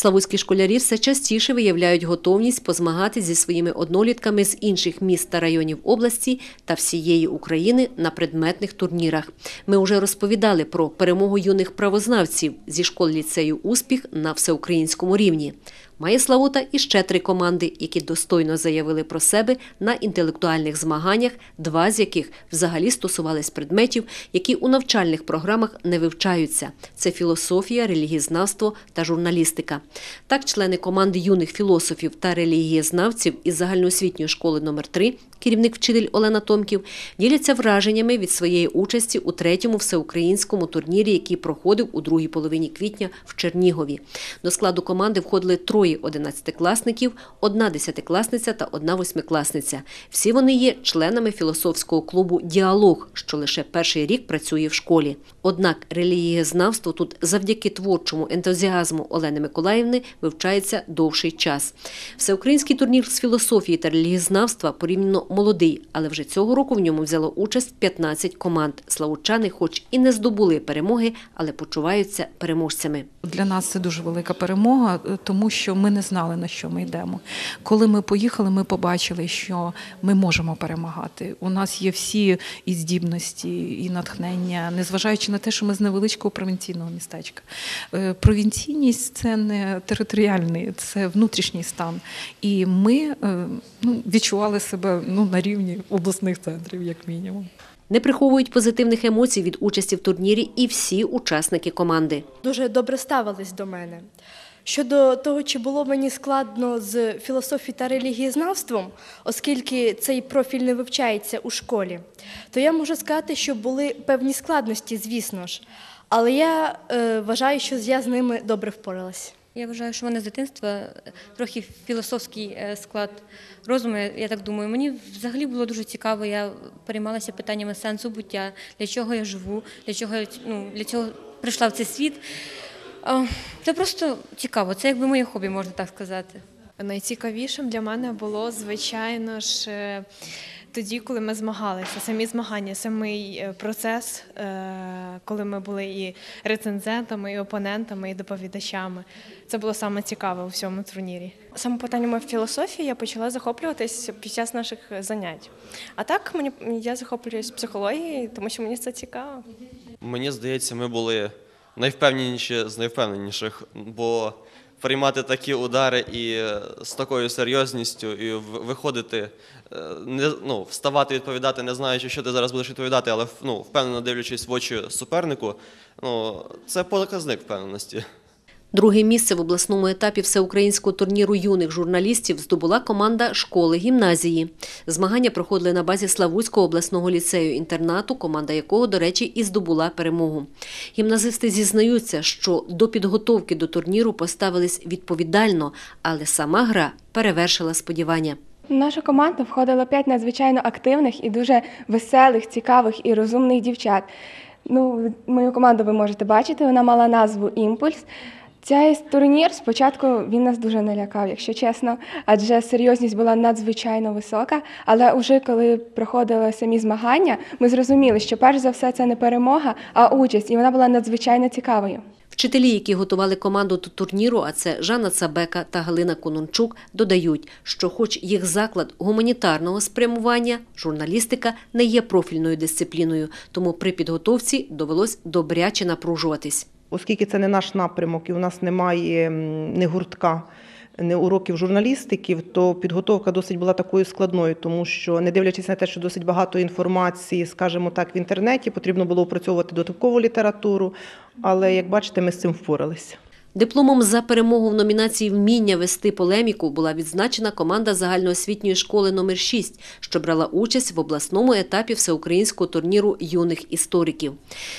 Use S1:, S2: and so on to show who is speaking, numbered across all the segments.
S1: Славутські школярі все частіше виявляють готовність позмагати зі своїми однолітками з інших міст та районів області та всієї України на предметних турнірах. Ми вже розповідали про перемогу юних правознавців зі школ ліцею Успіх на всеукраїнському рівні. Має Славута і ще три команди, які достойно заявили про себе на інтелектуальних змаганнях, два з яких взагалі стосувались предметів, які у навчальних програмах не вивчаються. Це філософія, релігієзнавство та журналістика. Так, члени команди юних філософів та релігієзнавців із загальноосвітньої школи номер 3 керівник вчитель Олена Томків, діляться враженнями від своєї участі у третьому всеукраїнському турнірі, який проходив у другій половині квітня в Чернігові. До складу команди входили троє одинадцятикласників, одна десятикласниця та одна восьмикласниця. Всі вони є членами філософського клубу Діалог, що лише перший рік працює в школі. Однак релігієзнавство тут завдяки творчому ентузіазму Олени Миколаївни вивчається довший час. Всеукраїнський турнір з філософії та релігієзнавства порівняно молодий, але вже цього року в ньому взяло участь 15 команд. Славутчани, хоч і не здобули перемоги, але почуваються переможцями.
S2: Для нас це дуже велика перемога, е, тому що ми не знали на що ми йдемо. Коли ми поїхали, ми побачили, що ми можемо перемагати. У нас є всі і здібності, і натхнення, незважаючи на те, що ми з невеличкого провінційного містечка. Е, Провінційність це не територіальний, це внутрішній стан. І ми е, ну, відчували себе ну, на рівні обласних центрів, як мінімум.
S1: Не приховують позитивних емоцій від участі в турнірі і всі учасники команди.
S3: дуже добре ставились до мене. Щодо того, чи було мені складно з філософії та релігієзнавством, оскільки цей профіль не вивчається у школі, то я можу сказати, що були певні складності, звісно ж. Але я е, вважаю, що я з ними добре впоралась.
S4: Я вважаю, що в мене з дитинства е, трохи філософський е, склад розуму, я- так думаю. Мені взагалі було дуже цікаво, я переймалася питаннями сенсу буття, для чого я живу, для чого я ну, для цього прийшла в цей світ. А, Це просто цікаво, це якби моє хобі, можна так сказати.
S5: Найцікавішим для мене було, звичайно ж, е, тоді, коли ми змагалися, самі змагання, самий е, процес, е, коли ми були і рецензентами, і опонентами, і доповідачами. Це було саме цікаве у всьому турнірі.
S3: Саме питаннями філософії я почала захоплюватись під час наших занять. А так мені я захоплююсь психологією, тому що мені це цікаво.
S6: Мені здається, ми були найвпевненіші з найвпевненіших, бо приймати такі удари і е, з такою серйозністю, і виходити, е, не, ну, вставати відповідати, не знаючи, що ти зараз будеш відповідати, але ну, впевнено дивлячись в очі супернику, ну, це показник впевненості.
S1: Друге місце в обласному етапі всеукраїнського турніру юних журналістів здобула команда школи гімназії. Змагання проходили на базі Славутського обласного ліцею-інтернату, команда якого, до речі, і здобула перемогу. Гімназисти зізнаються, що до підготовки до турніру поставились відповідально, але сама гра перевершила сподівання.
S7: В нашу команду входило п'ять надзвичайно активних і дуже веселих, цікавих і розумних дівчат. Ну, мою команду ви можете бачити, вона мала назву Імпульс. Цей турнір спочатку він нас дуже налякав, якщо чесно, адже серйозність була надзвичайно висока. Але вже коли проходили самі змагання, ми зрозуміли, що перш за все це не перемога, а участь, і вона була надзвичайно цікавою.
S1: Вчителі, які готували команду до турніру, а це Жанна Цабека та Галина Конончук, додають, що, хоч їх заклад гуманітарного спрямування, журналістика не є профільною дисципліною, тому при підготовці довелось добряче напружуватись.
S8: Оскільки це не наш напрямок і у нас немає не гуртка, Не уроків журналістиків, то підготовка досить була такою складною, тому що, не дивлячись на те, що досить багато інформації, скажімо так, в інтернеті, потрібно було опрацьовувати додаткову літературу, але, як бачите, ми з цим впоралися.
S1: Дипломом за перемогу в номінації Вміння вести полеміку була відзначена команда загальноосвітньої школи номер 6 що брала участь в обласному етапі всеукраїнського турніру юних істориків.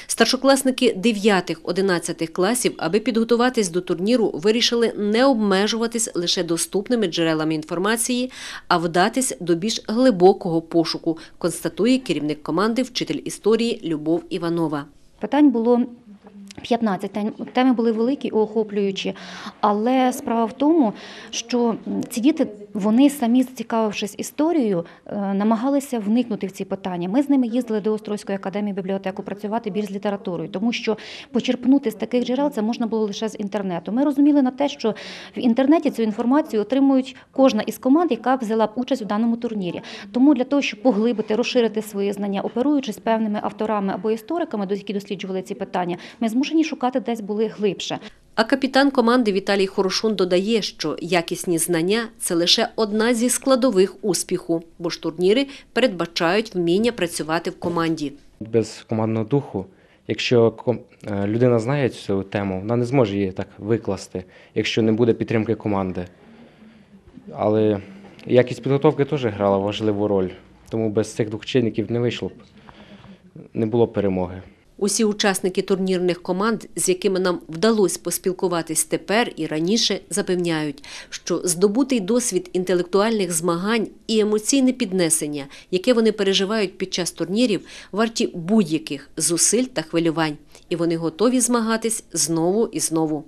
S1: Старшокласники 9-11 класів, аби підготуватись до турніру, вирішили не обмежуватись лише доступними джерелами інформації, а вдатись до більш глибокого пошуку, констатує керівник команди, вчитель історії Любов Іванова.
S9: Питань було 15. Теми були великі і охоплюючі, але справа в тому, що ці діти вони самі, зацікавившись історією, е, намагалися вникнути в ці питання. Ми з ними їздили до Острозької академії бібліотеку працювати більш з літературою, тому що почерпнути з таких джерел це можна було лише з інтернету. Ми розуміли на те, що в інтернеті цю інформацію отримують кожна із команд, яка взяла б участь у даному турнірі. Тому для того, щоб поглибити, розширити свої знання, оперуючись певними авторами або істориками, до- які досліджували ці питання, ми змушені шукати десь були глибше.
S1: А капітан команди Віталій Хорошун додає, що якісні знання це лише одна зі складових успіху, бо ж турніри передбачають вміння працювати в команді.
S10: без командного духу. Якщо е, людина знає цю тему, вона не зможе її так викласти, якщо не буде підтримки команди. Але якість підготовки теж грала важливу роль, тому без цих двох чинників не вийшло б, не було перемоги.
S1: Усі учасники турнірних команд, з якими нам вдалося поспілкуватись тепер і раніше, запевняють, що здобутий досвід інтелектуальних змагань і емоційне піднесення, яке вони переживають під час турнірів, варті будь-яких зусиль та хвилювань, і вони готові змагатись знову і знову.